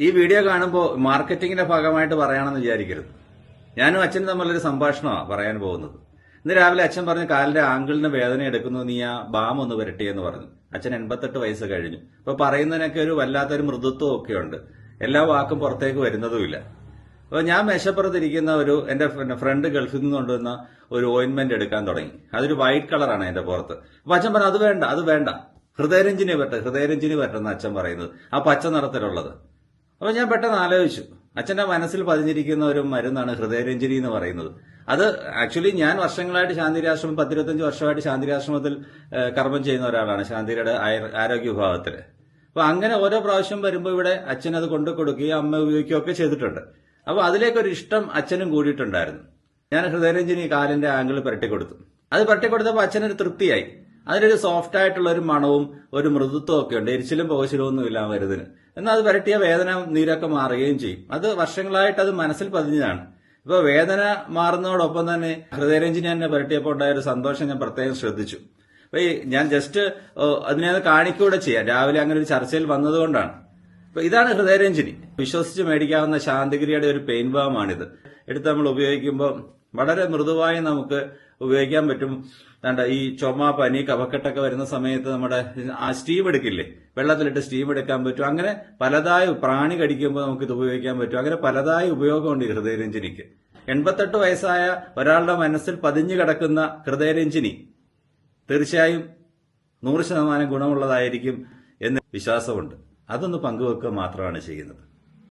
ഈ വീഡിയോ കാണുമ്പോൾ മാർക്കറ്റിംഗിന്റെ ഭാഗമായിട്ട് പറയാണെന്ന് വിചാരിക്കരുത്. ഞാനും അച്ഛനും തമ്മിലൊരു സംഭാഷണമാണ് പറയാൻ പോകുന്നത്. ഇന്ന് രാവിലെ അച്ഛൻ പറഞ്ഞു കാലിന്റെ ആംഗിളിന് വേദന എടുക്കുന്നു നീ ആ ബാം ഒന്ന് വരട്ടിയെന്ന് പറഞ്ഞു. അച്ഛൻ എൺപത്തെട്ട് വയസ്സ് കഴിഞ്ഞു. അപ്പൊ പറയുന്നതിനൊക്കെ ഒരു വല്ലാത്തൊരു മൃദുത്വം ഒക്കെ ഉണ്ട്. എല്ലാ വാക്കും പുറത്തേക്ക് വരുന്നതുമില്ല. അപ്പൊ ഞാൻ മേശപ്പുറത്തിരിക്കുന്ന ഒരു എന്റെ ഫ്രണ്ട് ഗൾഫിൽ നിന്ന് കൊണ്ടുവന്ന ഒരു ഓയിൻമെന്റ് എടുക്കാൻ തുടങ്ങി. അതൊരു വൈറ്റ് കളറാണ് എന്റെ പുറത്ത്. അപ്പൊ അച്ഛൻ പറഞ്ഞു അത് വേണ്ട അത് വേണ്ട. ഹൃദയരഞ്ജിനി പറ്റ ഹൃദയരഞ്ജിനി പറ്റുന്ന അച്ഛൻ പറയുന്നത്. ആ പച്ച നിറത്തിലുള്ളത്. അപ്പൊ ഞാൻ പെട്ടെന്ന് ആലോചിച്ചു. അച്ഛന്റെ മനസ്സിൽ പതിഞ്ഞിരിക്കുന്ന ഒരു മരുന്നാണ് ഹൃദയരഞ്ജിനി എന്ന് പറയുന്നത്. അത് ആക്ച്വലി ഞാൻ വർഷങ്ങളായിട്ട് ശാന്തിരാശ്രമം പത്തിരുപത്തഞ്ച് വർഷമായിട്ട് ശാന്തിരാശ്രമത്തിൽ കർമ്മം ചെയ്യുന്ന ഒരാളാണ് ശാന്തിയുടെ ആരോഗ്യ വിഭാഗത്തിൽ അപ്പൊ അങ്ങനെ ഓരോ പ്രാവശ്യം വരുമ്പോൾ ഇവിടെ അച്ഛൻ അത് കൊണ്ടു കൊടുക്കുകയും അമ്മ ഉപയോഗിക്കുകയും ഒക്കെ ചെയ്തിട്ടുണ്ട്. അപ്പൊ അതിലേക്കൊരു ഇഷ്ടം അച്ഛനും കൂടിയിട്ടുണ്ടായിരുന്നു. ഞാൻ ഹൃദയരഞ്ജനി കാലിന്റെ ആംഗിൾ പുരട്ടിക്കൊടുത്തു. അത് പുരട്ടിക്കൊടുത്തപ്പോൾ അച്ഛനൊരു തൃപ്തിയായി. അതിനൊരു സോഫ്റ്റ് ആയിട്ടുള്ള ഒരു മണവും ഒരു മൃദുത്വം ഒക്കെ ഉണ്ട്. എരിച്ചിലും പോകച്ചിലും ഒന്നും ഇല്ല എന്നാൽ അത് വരട്ടിയ വേദന നീരൊക്കെ മാറുകയും ചെയ്യും. അത് വർഷങ്ങളായിട്ട് അത് മനസ്സിൽ പതിഞ്ഞതാണ്. ഇപ്പൊ വേദന മാറുന്നതോടൊപ്പം തന്നെ ഹൃദയരഞ്ജിനി എന്നെ പുരട്ടിയപ്പോൾ ഉണ്ടായ ഒരു സന്തോഷം ഞാൻ പ്രത്യേകം ശ്രദ്ധിച്ചു. അപ്പൊ ഈ ഞാൻ ജസ്റ്റ് അതിനെ കാണിക്കൂടെ ചെയ്യാം. രാവിലെ അങ്ങനെ ഒരു ചർച്ചയിൽ വന്നതുകൊണ്ടാണ്. അപ്പൊ ഇതാണ് ഹൃദയരഞ്ജിനി വിശ്വസിച്ച് മേടിക്കാവുന്ന ശാന്തിഗിരിയുടെ ഒരു പെയിൻ ബാമാണിത്. എടുത്ത് നമ്മൾ ഉപയോഗിക്കുമ്പോൾ വളരെ മൃദുവായി നമുക്ക് ഉപയോഗിക്കാൻ പറ്റും. വേണ്ട ഈ ചുമ പനി കഫക്കെട്ടൊക്കെ വരുന്ന സമയത്ത് നമ്മുടെ ആ സ്റ്റീം എടുക്കില്ലേ? വെള്ളത്തിലിട്ട് സ്റ്റീം എടുക്കാൻ പറ്റും. അങ്ങനെ പലതായി പ്രാണി കടിക്കുമ്പോൾ നമുക്ക് ഇത് ഉപയോഗിക്കാൻ പറ്റും. അങ്ങനെ പലതായി ഉപയോഗമുണ്ട് ഹൃദയരഞ്ജിനിക്ക്. എൺപത്തെട്ട് വയസ്സായ ഒരാളുടെ മനസ്സിൽ പതിഞ്ഞു കിടക്കുന്ന ഹൃദയരഞ്ജിനി തീർച്ചയായും നൂറ് ശതമാനം ഗുണമുള്ളതായിരിക്കും എന്ന് വിശ്വാസമുണ്ട്. അതൊന്ന് പങ്കുവെക്കുക മാത്രമാണ് ചെയ്യുന്നത്.